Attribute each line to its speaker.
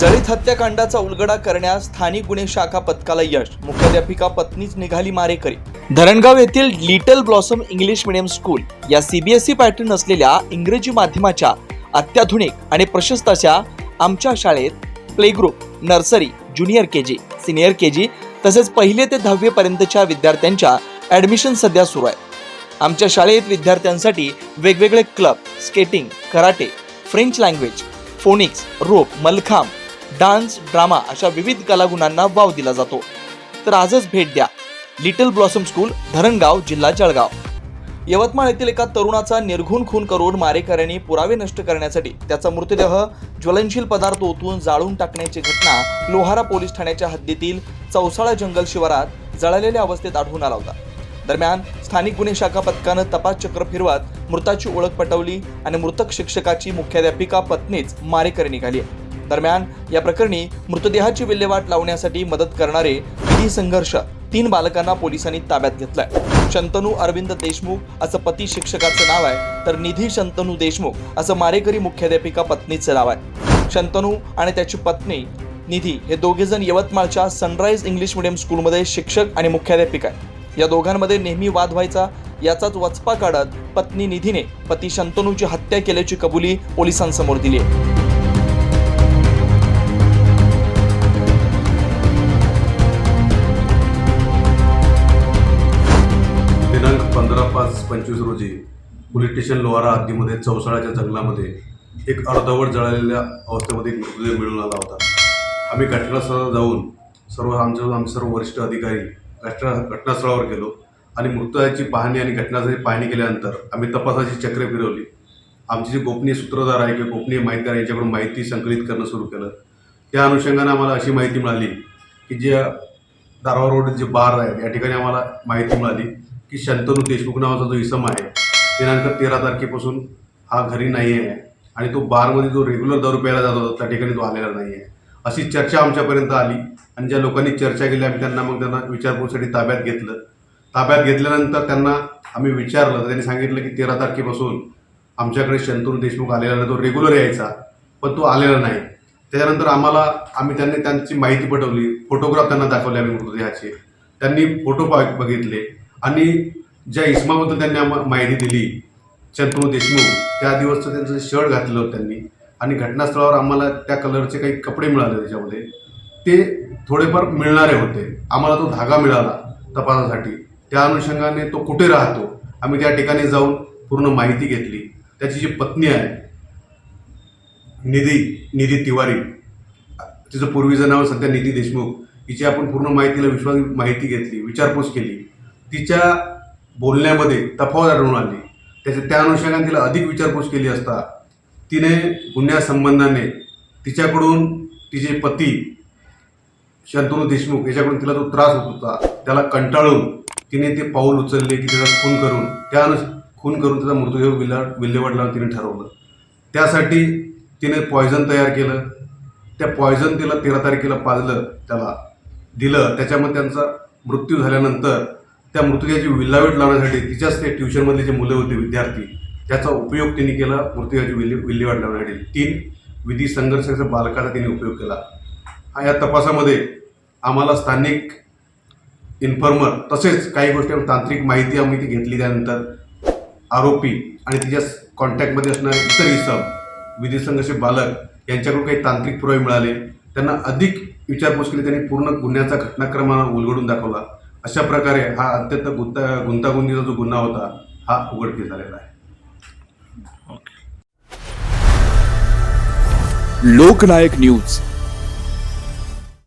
Speaker 1: जळीत हत्याकांडाचा उलगडा करण्यास स्थानिक गुन्हे शाखा पथकाला यश. मुख्याध्यापिका पत्नीच निघाली मारेकरी. धरणगाव येथील little blossom English medium school या सीबीएसई पॅटर्न असलेल्या इंग्रजी माध्यमाच्या अत्याधुनिक आणि प्रशस्त अशा आमच्या शाळेत play group nursery junior K G senior K G तसेच पहिले ते दहावीपर्यंतच्या विद्यार्थ्यांच्या ॲडमिशन सध्या सुरू आहे. आमच्या शाळेत विद्यार्थ्यांसाठी वेगवेगळे club skating karate French language phonics rope mallakhamb dance drama अशा विविध कलागुणांना वाव दिला जातो. तर आजच भेट द्या. लिटल ब्लॉसम स्कूल धरणगाव जिल्हा जळगाव. यवतमाळ येथील एका तरुणाचा निर्घुण खून करून मारेकऱ्यांनी पुरावे नष्ट करण्यासाठी त्याचा मृतदेह ज्वलनशील पदार्थ ओतून जाळून टाकण्याची घटना लोहारा पोलीस ठाण्याच्या हद्दीतील चौसाळा जंगल शिवारात जळलेल्या अवस्थेत आढळून आला होता. दरम्यान स्थानिक गुन्हे शाखा पथकानं तपास चक्र फिरवत मृताची ओळख पटवली आणि मृतक शिक्षकाची मुख्याध्यापिका पत्नीच मारेकरी निघाली आहे. दरम्यान या प्रकरणी मृतदेहाची विल्हेवाट लावण्यासाठी मदत करणारे विधी संघर्ष तीन बालकांना पोलिसांनी ताब्यात घेतलाय. शंतनू अरविंद देशमुख असं पती शिक्षकाचं नाव आहे तर निधी शंतनू देशमुख असं मारेकरी मुख्याध्यापिका पत्नीचं नाव आहे. शंतनू आणि त्याची पत्नी निधी हे दोघेजण यवतमाळच्या सनराईज इंग्लिश मिडियम स्कूलमध्ये शिक्षक आणि मुख्याध्यापिका आहे या दोघांमध्ये नेहमी वाद व्हायचा याचाच वचपा काढत पत्नी निधीने पती शंतनूची हत्या केल्याची कबुली पोलिसांसमोर दिली आहे.
Speaker 2: दिनांक पंधरा पाच पंचवीस रोजी पोलीस स्टेशन लोहारा हद्दीमध्ये चौसाळ्याच्या जंगलामध्ये एक अर्धवट जळालेल्या अवस्थेमध्ये एक मृतदेह मिळून आला होता. आम्ही घटनास्थळावर जाऊन सर्व आमचे आमचे सर्व वरिष्ठ अधिकारी घटना घटनास्थळावर गेलो आणि मृतदेहाची पाहणी आणि घटनास्थळी पाहणी केल्यानंतर आम्ही तपासाची चक्रे फिरवली. आमचे जे गोपनीय सूत्रधार आहे किंवा गोपनीय माहितीदार यांच्याकडून माहिती संकलित करणं सुरू केलं. त्या अनुषंगाने आम्हाला अशी माहिती मिळाली की जे दारवा रोड जे बार आहे या ठिकाणी आम्हाला माहिती मिळाली. की शंतनू देशमुख नावाचा जो इसम आहे दिनांक तेरा तारखेपासून हा घरी नाही आहे आणि तो बारमध्ये जो रेग्युलर दारू प्यायला जात होता त्या ठिकाणी तो आलेला नाही आहे अशी चर्चा आमच्यापर्यंत आली आणि ज्या लोकांनी चर्चा केली आम्ही त्यांना मग त्यांना विचारपूरसाठी ताब्यात घेतलं. ताब्यात घेतल्यानंतर त्यांना आम्ही विचारलं तर त्यांनी सांगितलं की तेरा तारखेपासून आमच्याकडे शंतनू देशमुख आलेला नाही तो रेग्युलर यायचा पण तो आलेला नाही. त्याच्यानंतर आम्हाला आम्ही त्यांनी त्यांची माहिती पटवली फोटोग्राफ त्यांना दाखवले आम्ही मृतदेहाचे. त्यांनी फोटो पा बघितले. आणि ज्या इस्माबद्दल त्यांनी आम्हाला माहिती दिली चंद्रू देशमुख त्या दिवसचं त्यांचं शर्ट घातलं होतं त्यांनी. आणि घटनास्थळावर आम्हाला त्या कलरचे काही कपडे मिळाले त्याच्यामध्ये. ते थोडेफार मिळणारे होते. आम्हाला तो धागा मिळाला तपासासाठी. त्या अनुषंगाने तो कुठे राहतो? आम्ही त्या ठिकाणी जाऊन पूर्ण माहिती घेतली. त्याची जी पत्नी आहे निधी निधी तिवारी तिचं पूर्वीचं नाव सध्या निधी देशमुख हिची आपण पूर्ण माहितीला विश्वास माहिती घेतली विचारपूस केली. तिच्या बोलण्यामध्ये तफावत आढळून आली. त्याच्या त्या अनुषंगाने तिला अधिक विचारपूस केली असता तिने गुन्ह्यासंबंधाने तिच्याकडून तिचे पती शंतनू देशमुख याच्याकडून तिला जो त्रास होत होता. त्याला कंटाळून तिने ते पाऊल उचलले की त्याचा खून करून त्या अनु खून करून त्याचा मृतदेह विल्ला विल्हेवाट तिने ठरवलं. त्यासाठी तिने पॉयझन तयार केलं. त्या पॉयझन तिला तेरा तारखेला पाजलं त्याला दिलं. त्याच्यामध्ये त्यांचा मृत्यू झाल्यानंतर त्या मृतदेहाची विल्हावेट लावण्यासाठी तिच्याच ते ट्युशनमधले जे मुलं होते विद्यार्थी त्याचा उपयोग त्यांनी केला मृतदेहाची विल्हे विल्हेवाट लावण्यासाठी. तीन विधी संघर्षाच्या बालकाचा त्यांनी उपयोग केला. या तपासामध्ये आम्हाला स्थानिक इन्फॉर्मर तसेच काही गोष्टी तांत्रिक माहिती आम्ही ती घेतली त्यानंतर आरोपी आणि तिच्या कॉन्टॅक्टमध्ये असणारे इतर इसम विधी संघर्ष बालक यांच्याकडून काही तांत्रिक पुरावे मिळाले. त्यांना अधिक विचारपूस केली त्यांनी पूर्ण गुन्ह्याचा घटनाक्रमानं उलगडून दाखवला. अशा प्रकारे हा अत्यंत गुंता गुंतागुंतीचा जो गुन्हा होता हा उघडकीस झालेला आहे.
Speaker 3: लोकनायक न्यूज.